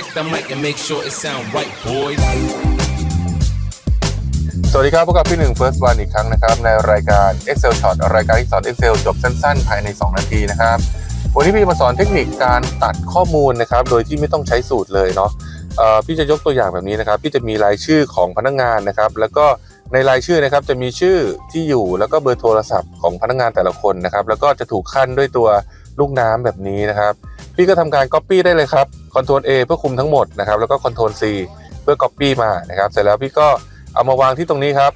check the mic and make sure it sound right, boys. สวัสดีครับพบกับพี่หนึ่ง First One อีกครั้งนะครับ ในรายการ Excel Shot รายการที่สอน Excel จบสั้นๆ ภายใน 2 นาทีนะครับ วันนี้พี่มาสอนเทคนิคการตัดข้อมูลนะครับ โดยที่ไม่ต้องใช้สูตรเลยเนาะเอ่อพี่จะยกตัวอย่างแบบนี้นะครับ พี่จะมีรายชื่อของพนักงานนะครับ แล้วก็ในรายชื่อนะครับจะมีชื่อที่อยู่แล้วก็เบอร์โทรศัพท์ของพนักงานแต่ละคนนะครับ แล้วก็จะถูกขั้นด้วยตัวลูกน้ำแบบนี้นะครับ พี่ก็ทำการ Copy ได้เลยครับ Ctrl A เพื่อคุมทั้งหมดนะครับ แล้วก็ Ctrl C เพื่อ Copy มานะครับ เสร็จแล้วพี่ก็เอามาวางที่ตรงนี้ครับ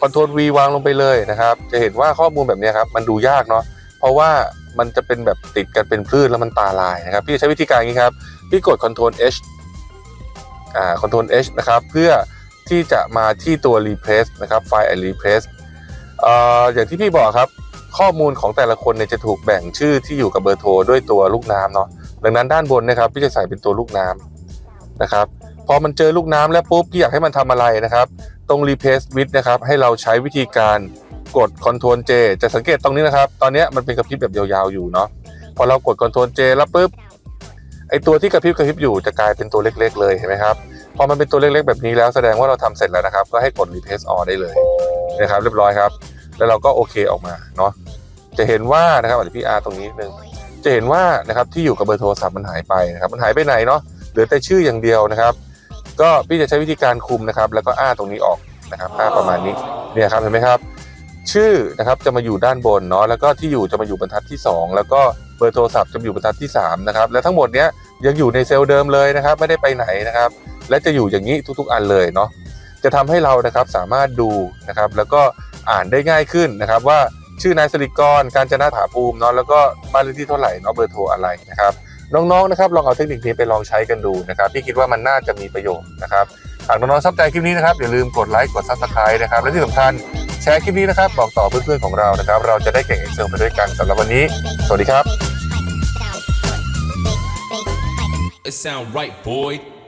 Ctrl V วางลงไปเลยนะครับ จะเห็นว่าข้อมูลแบบนี้ครับ มันดูยากเนาะ เพราะว่ามันจะเป็นแบบติดกันเป็นพืชแล้วมันตาลายนะครับ พี่ใช้วิธีการนี้ครับ พี่กด Ctrl H อ่า Ctrl H นะครับ เพื่อที่จะมาที่ตัว replace นะครับ ไฟล์ replace เอ่ออย่างที่พี่บอกครับ ข้อมูลของแต่ละคนเนี่ยจะถูกแบ่งชื่อที่อยู่กับเบอร์โทรด้วยตัวลูกน้ำเนาะดังนั้นด้านบนนะครับพี่จะใส่เป็นตัวลูกน้ำนะครับพอมันเจอลูกน้ำแล้วปุ๊บพี่อยากให้มันทำอะไรนะครับ ตรง replace with นะครับให้เราใช้วิธีการกด Ctrl J จะสังเกตตรงนี้นะครับ ตอนนี้มันเป็นกระพริบแบบยาวๆอยู่เนาะพอเรากด Ctrl J แล้วปุ๊บไอตัวที่กระพริบกระพริบอยู่จะกลายเป็นตัวเล็กๆ เลยเห็นไหมครับพอมันเป็นตัวเล็กๆ แบบนี้แล้วแสดงว่าเราทำเสร็จแล้วนะครับ ก็ให้กด replace all ได้เลยนะครับ เรียบร้อยครับ แล้วเราก็โอเคออกมาเนาะจะเห็นว่านะครับเดี๋ยวพี่อาร์ตรงนี้นิดนึงจะเห็นว่านะครับที่อยู่กับเบอร์โทรศัพท์มันหายไปนะครับมันหายไปไหนเนาะเหลือแต่ชื่ออย่างเดียวนะครับ ก็พี่จะใช้วิธีการคุมนะครับ แล้วก็อ้าตรงนี้ออกนะครับอ้าประมาณนี้เนี่ยครับเห็นไหมครับ ชื่อนะครับจะมาอยู่ด้านบนเนาะแล้วก็ที่อยู่จะมาอยู่บรรทัดที่ 2 แล้วก็เบอร์โทรศัพท์จะอยู่บรรทัดที่3นะครับและทั้งหมดเนี้ยยังอยู่ในเซลล์เดิมเลยนะครับ ไม่ได้ไปไหนนะครับ และจะอยู่อย่างนี้ทุกๆอันเลยเนาะจะทำให้เรานะครับสามารถดูนะครับ แล้วก็ อ่านได้ง่ายขึ้นนะครับว่าชื่อนายสริกร การจนาถาภูมิเนาะแล้วก็บ้านเลขที่เท่าไหร่เนาะเบอร์โทรอะไรนะครับน้องๆนะครับลองเอาเทคนิคนี้ไปลองใช้กันดูนะครับพี่คิดว่ามันน่าจะมีประโยชน์นะครับหากน้องๆชอบใจคลิปนี้นะครับอย่าลืมกดไลค์กด Subscribe นะครับและที่สำคัญแชร์คลิปนี้นะครับบอกต่อเพื่อนๆของเรานะครับ เราจะได้เก่ง Excel ไปด้วยกันสำหรับวันนี้ สวัสดีครับ It sound right, boy.